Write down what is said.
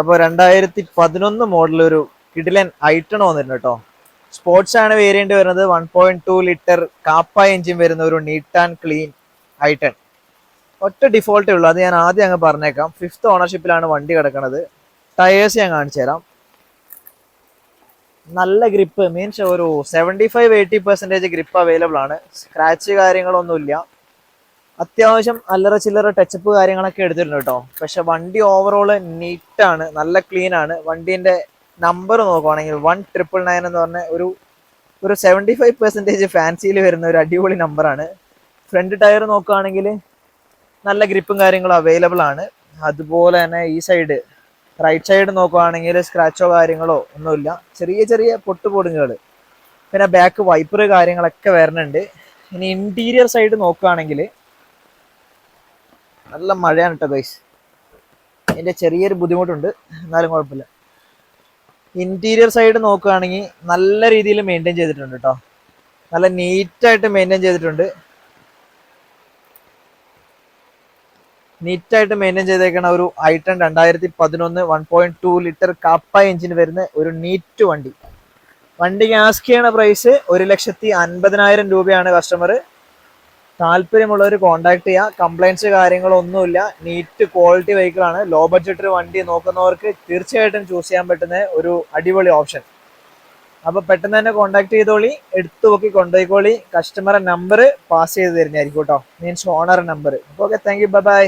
അപ്പോൾ രണ്ടായിരത്തി പതിനൊന്ന് മോഡൽ ഒരു കിഡിലൻ ഐറ്റൺ വന്നിട്ടുണ്ട് കേട്ടോ. സ്പോർട്സ് ആണ് വേരിയന്റ് വരുന്നത്. One point two litre kappa engine വരുന്ന ഒരു നീറ്റ് ആൻഡ് ക്ലീൻ ഐട്ടൺ ഒറ്റ ഡിഫോൾട്ടേ ഉള്ളൂ. അത് ഞാൻ ആദ്യം അങ്ങ് പറഞ്ഞേക്കാം. ഫിഫ്ത്ത് ഓണർഷിപ്പിലാണ് വണ്ടി കിടക്കുന്നത് ടയേഴ്സ് ഞാൻ കാണിച്ചു തരാം. നല്ല ഗ്രിപ്പ് മീൻസ് ഒരു seventy five eighty percentage grip available ആണ്. സ്ക്രാച്ച് കാര്യങ്ങളൊന്നുമില്ല. അത്യാവശ്യം അല്ലറ ചില്ലറ ടച്ചപ്പ് കാര്യങ്ങളൊക്കെ എടുത്തിട്ടുണ്ട് കേട്ടോ. പക്ഷെ വണ്ടി ഓവറോൾ നീറ്റാണ് നല്ല ക്ലീൻ ആണ് വണ്ടീന്റെ നമ്പർ നോക്കുവാണെങ്കിൽ വൺ ട്രിപ്പിൾ നയൻ എന്ന് പറഞ്ഞ ഒരു ഒരു സെവന്റി ഫൈവ് പെർസെന്റേജ് ഫാൻസിയിൽ വരുന്ന ഒരു അടിപൊളി നമ്പറാണ് ഫ്രണ്ട് ടയർ നോക്കുകയാണെങ്കിൽ നല്ല ഗ്രിപ്പും കാര്യങ്ങളും അവൈലബിൾ ആണ്. അതുപോലെ തന്നെ ഈ സൈഡ് റൈറ്റ് സൈഡ് നോക്കുകയാണെങ്കിൽ സ്ക്രാച്ചോ കാര്യങ്ങളോ ഒന്നുമില്ല. ചെറിയ ചെറിയ പൊട്ടുപൊടുങ്ങുകൾ പിന്നെ ബാക്ക് വൈപ്പർ കാര്യങ്ങളൊക്കെ വരുന്നുണ്ട് ഇനി ഇന്റീരിയർ സൈഡ് നോക്കുകയാണെങ്കിൽ നല്ല മഴയാണ് കേട്ടോ ഗൈസ് അതിന്റെ ചെറിയൊരു ബുദ്ധിമുട്ടുണ്ട്. എന്നാലും കുഴപ്പമില്ല. ഇന്റീരിയർ സൈഡ് നോക്കുകയാണെങ്കിൽ നല്ല രീതിയിൽ മെയിന്റെയിൻ ചെയ്തിട്ടുണ്ട് കേട്ടോ നല്ല നീറ്റായിട്ട് മെയിന്റെയിൻ ചെയ്തിട്ടുണ്ട്. നീറ്റായിട്ട് മെയിന്റെയിൻ ചെയ്തേക്കണ ഒരു ഐട്ടൺ രണ്ടായിരത്തി പതിനൊന്ന് one point two litre kappa engine വരുന്ന ഒരു നീറ്റ് വണ്ടി. വണ്ടിക്ക് ആസ്ക് ചെയ്യണ പ്രൈസ് ഒരു ലക്ഷത്തി അൻപതിനായിരം രൂപയാണ് കസ്റ്റമർ താല്പര്യമുള്ളവർ കോൺടാക്ട് ചെയ്യുക കംപ്ലൈൻസ് കാര്യങ്ങളൊന്നുമില്ല. നീറ്റ് ക്വാളിറ്റി വെഹിക്കിൾ ആണ്. ലോ ബഡ്ജറ്റ് വണ്ടി നോക്കുന്നവർക്ക് തീർച്ചയായിട്ടും ചൂസ് ചെയ്യാൻ പറ്റുന്ന ഒരു അടിപൊളി ഓപ്ഷൻ അപ്പോൾ പെട്ടെന്ന് തന്നെ കോൺടാക്ട് ചെയ്തോളി. എടുത്തു നോക്കി കൊണ്ടുപോയിക്കോളി. കസ്റ്റമറെ നമ്പർ പാസ് ചെയ്ത് തരുന്നതായിരിക്കും കേട്ടോ. Means owner number okay thank you bye